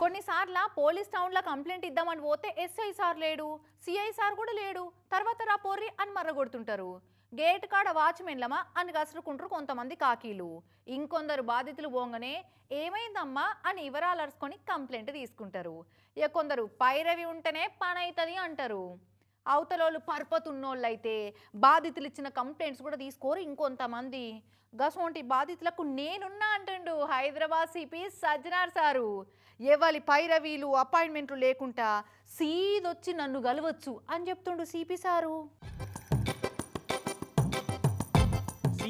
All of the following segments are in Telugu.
కొన్నిసార్లు పోలీస్ టౌన్లో కంప్లైంట్ ఇద్దామని పోతే ఎస్ఐ సార్ లేడు సిఐ సార్ కూడా లేడు. తర్వాత రా పోర్రి అని మర్రగొడుతుంటారు. గేట్ కాడ వాచ్మెన్లమా అని గసురుకుంటారు కొంతమంది కాకీలు. ఇంకొందరు బాధితులు పోగానే ఏమైందమ్మా అని వివరాలు అరుచుకొని కంప్లైంట్ తీసుకుంటారు. ఇక కొందరు పైరవి ఉంటేనే పని అవుతుంది అంటారు. అవతలోళ్ళు పరపతున్నోళ్ళైతే బాధితులు ఇచ్చిన కంప్లైంట్స్ కూడా తీసుకోరు ఇంకొంతమంది. గసోంటి బాధితులకు నేనున్నా అంటుండు హైదరాబాద్ సిపి సజ్జనార్ సారు. ఎవరి పైరవీలు అపాయింట్మెంట్లు లేకుండా సీదొచ్చి నన్ను గలవచ్చు అని చెప్తుండు సిపి సారు.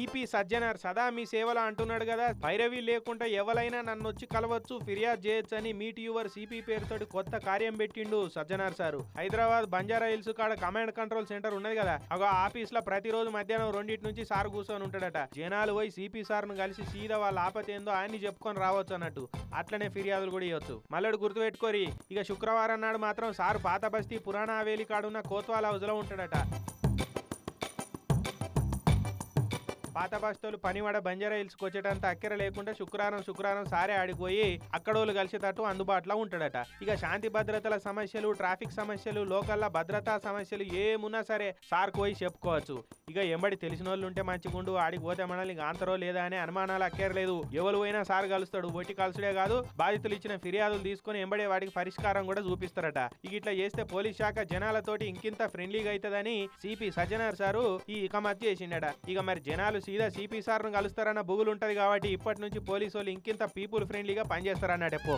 సిపి సజ్జనార్ సదా మీ సేవలో అంటున్నాడు కదా. భైరవి లేకుండా ఎవరైనా నన్ను వచ్చి కలవచ్చు ఫిర్యాదు చేయొచ్చు అని మీట్ యువర్ సిపి పేరుతోటి కొత్త కార్యం పెట్టిండు సజ్జనార్ సారు. హైదరాబాద్ బంజారా హిల్స్ కాడ కమాండ్ కంట్రోల్ సెంటర్ ఉన్నది కదా. ఒక ఆఫీస్లో ప్రతిరోజు మధ్యాహ్నం రెండింటి నుంచి సార్ కూర్చొని ఉంటాడట. జనాలు పోయి సిపి సార్ను కలిసి సీదా వాళ్ళ ఆపతి ఏందో ఆయన్ని చెప్పుకొని రావచ్చు అన్నట్టు. అట్లనే ఫిర్యాదులు కూడా ఇవ్వచ్చు మల్లడు గుర్తుపెట్టుకోరి ఇక శుక్రవారం నాడు మాత్రం సార్ పాత బస్తీ పురాణ హవేలి కాడున్న కోత్వాల్ హౌస్లో ఉంటాడట. పాత బస్తోలు పనివాడ బంజారా హిల్స్కి వచ్చేటంత అక్కెర లేకుండా శుక్రవారం శుక్రవారం సారే ఆడిపోయి అక్కడోళ్ళు కలిసేటట్టు అందుబాటులో ఉంటాడట. ఇక శాంతి భద్రతల సమస్యలు ట్రాఫిక్ సమస్యలు లోకల్లా భద్రతా సమస్యలు ఏమున్నా సరే సార్కు పోయి చెప్పుకోవచ్చు. ఇక ఎంబడి తెలిసిన వాళ్ళు ఉంటే మంచిగుండు ఆడికి పోతే మనల్ని ఇంక ఆంతరో లేదా అనే అనుమానాలు అక్కర్లేదు. ఎవరు పోయినా సార్ కలుస్తాడు ఒట్టి కలుసుడే కాదు. బాధితులు ఇచ్చిన ఫిర్యాదులు తీసుకొని ఎంబడే వాటికి పరిష్కారం కూడా చూపిస్తారట. ఇక ఇట్లా చేస్తే పోలీస్ శాఖ జనాలతోటి ఇంకింత ఫ్రెండ్లీగా అవుతుందని సిపి సజ్జనార్ సారు ఈ ఇకమత్ చేసిండట. ఇక మరి జనాలు సీదా సిపి సార్ను కలుస్తారన్న బుగులు ఉంటది కాబట్టి ఇప్పటి నుంచి పోలీసు వాళ్ళు ఇంకింత పీపుల్ ఫ్రెండ్లీగా పనిచేస్తారన్నట్టు